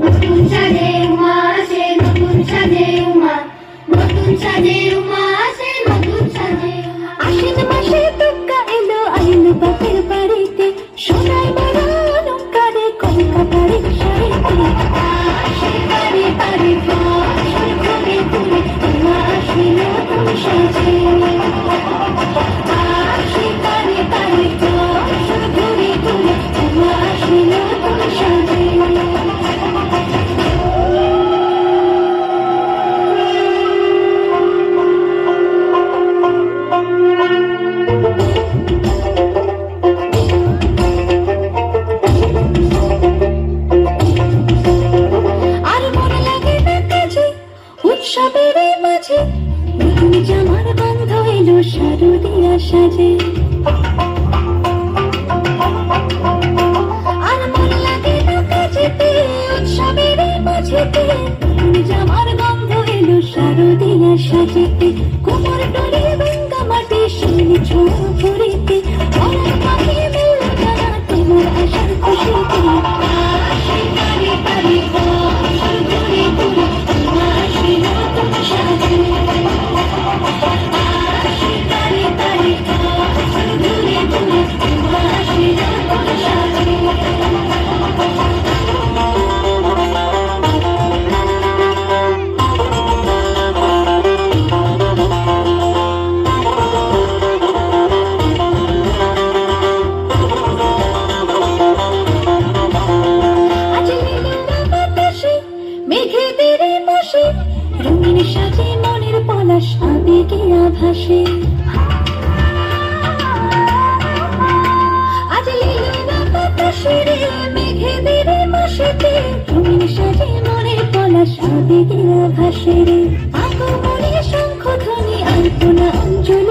নতুন সাজে উমা আসে নতুন সাজে মাঝে নতুন জামার গন্ধ এলো শারদিয়া সাজে আর মন লাগে না কাজেতে উৎসবের মাঝেতে। জামার গন্ধ এলো শারদিয়া সাজেতে কোমর রঙিন সাজে মনের পলাশ আবেগে আভাসে। আজ লীলা বাতাসে রে মেঘেদের বসেতে রঙিন সাজে মনের পলাশ আবেগে আভাসে রে। আগমনে শঙ্খ ধ্বনি আলপনা, অঞ্জলি